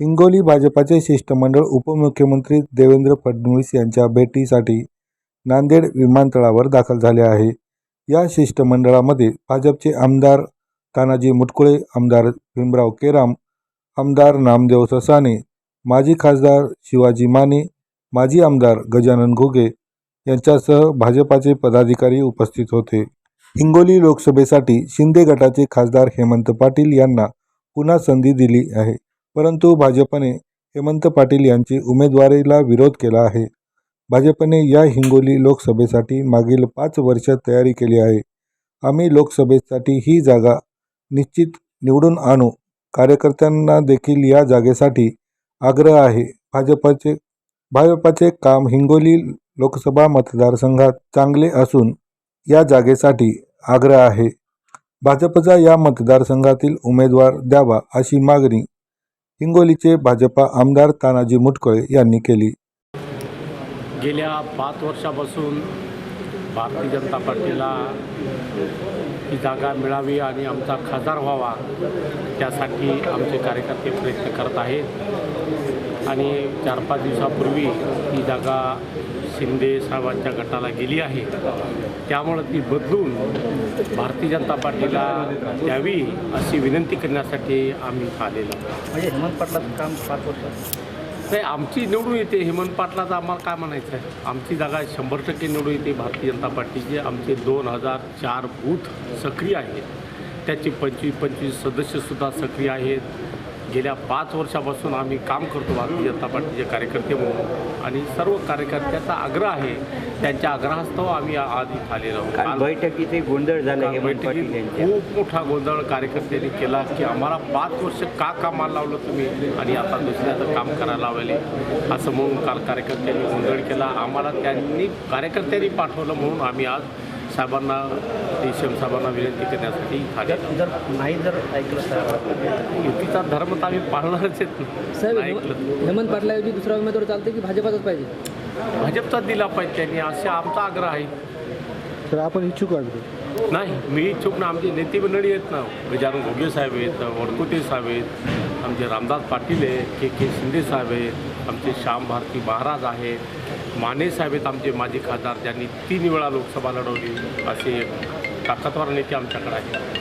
हिंगोली भाजपाचे शिष्टमंडळ उपमुख्यमंत्री देवेंद्र फडणवीस यांच्या भेटीसाठी नांदेड विमानतळावर दाखल झाले आहे. या शिष्टमंडळामध्ये भाजपचे आमदार तानाजी मुटकुळे आमदार भीमराव केराम आमदार नामदेव ससाने माजी खासदार शिवाजी माने माजी आमदार गजानन घुगे यांच्यासह भाजपाचे पदाधिकारी उपस्थित होते. हिंगोली लोकसभेसाठी शिंदे गटाचे खासदार हेमंत पाटील यांना पुन्हा संधी दिली आहे. परंतु भाजपने हेमंत पाटील यांची उमेदवारीला विरोध केला आहे. भाजपने या हिंगोली लोकसभेसाठी मागील पाच वर्ष तयारी केली आहे. आम्ही लोकसभेसाठी ही जागा निश्चित निवडून आणू. कार्यकर्त्यांना देखील या जागेसाठी आग्रह आहे. भाजपचे भाजपाचे काम हिंगोली लोकसभा मतदारसंघात चांगले असून या जागेसाठी आग्रह आहे. भाजपचा या मतदारसंघातील उमेदवार द्यावा अशी मागणी हिंगोलीचे भाजपा आमदार तानाजी मुटकळे यांनी केली. गेल्या पाच वर्षापासून भारतीय जनता पार्टीला ही जागा मिळावी आणि आमचा खासदार व्हावा त्यासाठी आमचे कार्यकर्ते प्रयत्न करत आहेत. आणि चार पाच दिवसापूर्वी ही जागा शिंदे साहेबांच्या गटाला गेली आहे. त्यामुळं ती बदलून भारतीय जनता पार्टीला द्यावी अशी विनंती करण्यासाठी आम्ही आलेलो. म्हणजे हेमंत पाटलाचं काम पाच वर्ष नाही आमची निवडून येते. हेमंत पाटलाचं आम्हाला काय म्हणायचं आहे आमची जागा शंभर टक्के निवडून येते. भारतीय जनता पार्टीचे आमचे दोन हजार चार बूथ सक्रिय आहेत. त्याचे पंचवीस पंचवीस सदस्यसुद्धा सक्रिय आहेत. गेल्या पाच वर्षापासून आम्ही काम करतो भारतीय जनता पार्टीचे कार्यकर्ते म्हणून. आणि सर्व कार्यकर्त्याचा आग्रह आहे त्यांच्या आग्रहास्तव आम्ही आज इथं आलेलो आहोत. बैठकीचे गोंधळ झाले बैठकीत खूप मोठा गोंधळ कार्यकर्त्यांनी केला की आम्हाला पाच वर्ष का कामाला लावलं तुम्ही? आणि आता दुसऱ्याचं काम करायला लावले असं म्हणून काल कार्यकर्त्यांनी गोंधळ केला. आम्हाला त्यांनी कार्यकर्त्यांनी पाठवलं म्हणून आम्ही आज साहेबांना डी सी एम साहेबांना विनंती करण्यासाठी आहोत. जर नाही जर ऐकलं तर. युतीचा धर्म तर आम्ही पाळणारच आहेत. ना. साहेब हेमंत पाटलाऐवजी दुसरा उमेदवार चालते की भाजपाचाच पाहिजे? भाजपचा दिला पाहिजे त्यांनी असे आमचा आग्रह आहे. तर आपण इच्छुक आहोत नाही मी इच्छुक ना आमची नेते मंडळी आहेत ना. गजानन घोगे साहेब आहेत वडकुटे साहेब आहेत. आमचे रामदास पाटील आहे के के शिंदे साहेब आहेत आमचे श्याम भारती महाराज आहेत माने साहेब आहेत आमचे माजी खासदार ज्यांनी तीन वेळा लोकसभा लढवली असे ताकदवार नेते आमच्याकडे आहेत.